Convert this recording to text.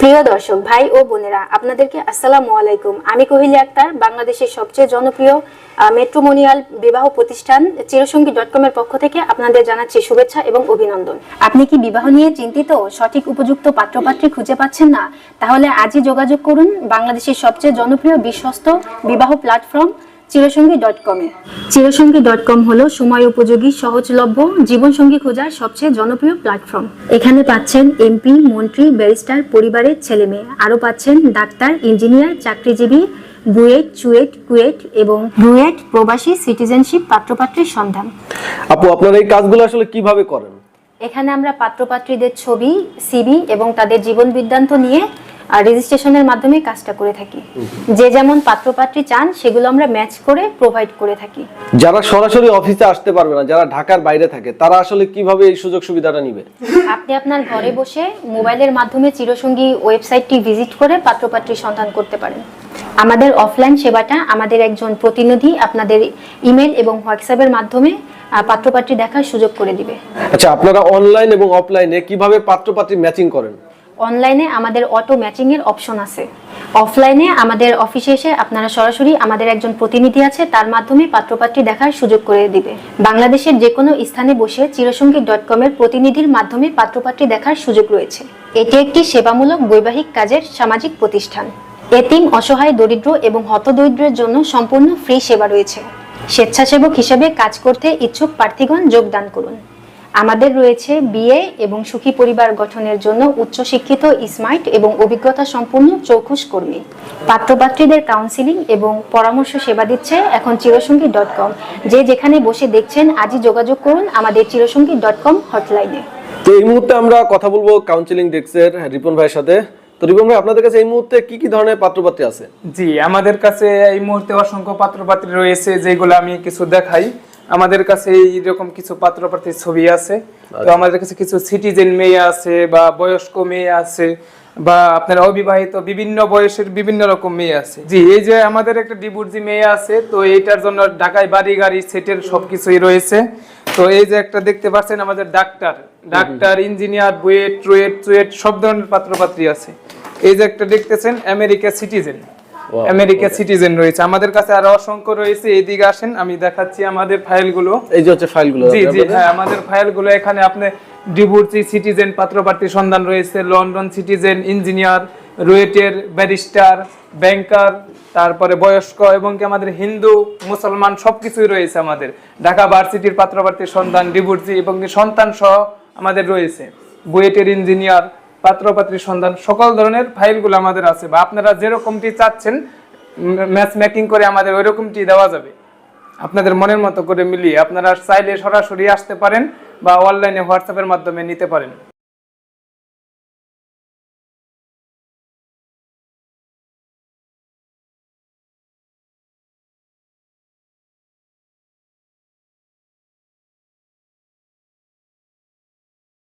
প্রিয় দর্শক, ভাই ও বোনেরা, আপনাদেরকে আসসালামু আলাইকুম। আমি কোহিলি আক্তার, বাংলাদেশের সবচেয়ে জনপ্রিয় মেট্রোমোনিয়াল বিবাহ প্রতিষ্ঠান চিরসঙ্গী ডট কমের পক্ষ থেকে আপনাদের জানাচ্ছি শুভেচ্ছা এবং অভিনন্দন। আপনি কি বিবাহ নিয়ে চিন্তিত? সঠিক উপযুক্ত পাত্রপাত্রী খুঁজে পাচ্ছেন না? তাহলে আজই যোগাযোগ করুন বাংলাদেশের সবচেয়ে জনপ্রিয় বিশ্বস্ত বিবাহ প্ল্যাটফর্ম চিরসঙ্গী ডট কমে চিরসঙ্গী ডট কম হলো সময় উপযোগী সহজলভ্য জীবনসঙ্গী খোঁজার সবচেয়ে জনপ্রিয় প্ল্যাটফর্ম এখানে পাচ্ছেন এমপি মন্ত্রী ব্যারিস্টার পরিবারের ছেলে মেয়ে। আরও পাচ্ছেন ডাক্তার ইঞ্জিনিয়ার চাকরিজীবী বুয়েট চুয়েট কুয়েট এবং রুয়েট প্রবাসী সিটিজেনশিপ পাত্রপাত্রীর সন্ধান। আপু আপনারা এই কাজগুলো আসলে কীভাবে করেন? এখানে আমরা পাত্রপাত্রীদের ছবি সিবি এবং তাদের জীবন বৃত্তান্ত নিয়ে রেজিস্ট্রেশনের মাধ্যমে কাজটা করে থাকি। যে যেমন পাত্রপাত্রী চান সেগুলো আমরা ম্যাচ করে প্রোভাইড করে থাকি। যারা সরাসরি অফিসে আসতে পারবে না যারা ঢাকার বাইরে থাকে তারা আসলে কীভাবে এই সুযোগ সুবিধাটা নিবে? আপনি আপনার ঘরে বসে মোবাইলের মাধ্যমে চিরসঙ্গী ওয়েবসাইটটি ভিজিট করে পাত্রপাত্রীর সন্ধান করতে পারেন। আমাদের অফলাইন সেবাটা আমাদের একজন প্রতিনিধি আপনাদের ইমেল এবং হোয়াটসঅ্যাপের মাধ্যমে পাত্রপাত্রী দেখার সুযোগ করে দিবে। আচ্ছা আপনারা অনলাইন এবং অফলাইনে কীভাবে পাত্রপাত্রী ম্যাচিং করেন? অনলাইনে আমাদের অটো ম্যাচিংয়ের অপশন আছে। অফলাইনে আমাদের অফিসে এসে আপনারা সরাসরি আমাদের একজন প্রতিনিধি আছে, তার মাধ্যমে পাত্রপাত্রী দেখার সুযোগ করে দিবে। বাংলাদেশের যে কোনো স্থানে বসে চিরসঙ্গী ডট কমের প্রতিনিধির মাধ্যমে পাত্রপাত্রী দেখার সুযোগ রয়েছে। এটি একটি সেবামূলক বৈবাহিক কাজের সামাজিক প্রতিষ্ঠান। এতিম, অসহায়, দরিদ্র এবং হতদরিদ্রের জন্য সম্পূর্ণ ফ্রি সেবা রয়েছে। স্বেচ্ছাসেবক হিসেবে কাজ করতে ইচ্ছুক প্রার্থীগণ যোগদান করুন। আমাদের রয়েছে বিয়ে এবং সুখী পরিবার গঠনের জন্য উচ্চশিক্ষিত স্মার্ট এবং অভিজ্ঞতা সম্পন্ন চৌখুশ কর্মী পাত্রপাত্রীদের কাউন্সিলিং এবং পরামর্শ সেবা দিচ্ছে এখন চিরসঙ্গী ডট কম যে যেখানে বসে দেখছেন আজই যোগাযোগ করুন আমাদের চিরসঙ্গী ডট কম হটলাইনে তো এই মুহূর্তে আমরা কথা বলব কাউন্সিলিং ডেস্কের রিপন ভাইয়ের সাথে। তো রিপন ভাই আপনাদের কাছে এই মুহূর্তে কি কি ধরনের পাত্রপাত্রী আছে? জি আমাদের কাছে এই মুহূর্তে অসংখ্য পাত্রপাত্রী রয়েছে যেগুলো আমি কিছু দেখাই। আমাদের কাছে এইরকম কিছু পাত্রপাত্রীর ছবি আছে। তো আমাদের কাছে কিছু সিটিজেন মেয়ে আছে বা বয়স্ক মেয়ে আছে বা আপনার অবিবাহিত বিভিন্ন বয়সের বিভিন্ন রকম মেয়ে আছে। জি। এই যে আমাদের একটা ডিবুর্জি মেয়ে আছে তো এইটার জন্য ঢাকায় বাড়ি গাড়ি সেটের সবকিছুই রয়েছে। তো এই যে একটা দেখতে পাচ্ছেন আমাদের doctor. Doctor engineer BUET TUET CUET সব ধরনের পাত্রপাত্রী আছে। এই যে একটা দেখতেছেন আমেরিকা সিটিজেন আমেরিকা সিটিজেন রয়েছে। আমাদের কাছে আরও অসংখ্য রয়েছে। এইদিকে আসেন আমি দেখাচ্ছি আমাদের ফাইলগুলো। এই যে হচ্ছে ফাইলগুলো জি জি হ্যাঁ আমাদের ফাইলগুলো। এখানে আপনি ডিভোর্সি সিটিজেন পাত্রপাত্রী সন্ধান রয়েছে লন্ডন সিটিজেন ইঞ্জিনিয়ার রুয়েটের ব্যারিস্টার ব্যাংকার তারপরে বয়স্ক এবং কি আমাদের হিন্দু মুসলমান সবকিছুই রয়েছে আমাদের। ঢাকা ভার্সিটির পাত্রপাত্রীর সন্ধান ডিভোর্সি এবং কি সন্তান সহ আমাদের রয়েছে। বুয়েটের ইঞ্জিনিয়ার পাত্রপাত্রীর সন্ধান, সকল ধরনের ফাইলগুলো আমাদের আছে বা আপনারা যেরকমটি চাচ্ছেন ম্যাচ মেকিং করে আমাদের ওই রকমটি দেওয়া যাবে। আপনাদের মনের মতো করে মিলিয়ে আপনারা চাইলে সরাসরি আসতে পারেন বা অনলাইনে হোয়াটসঅ্যাপের মাধ্যমে নিতে পারেন।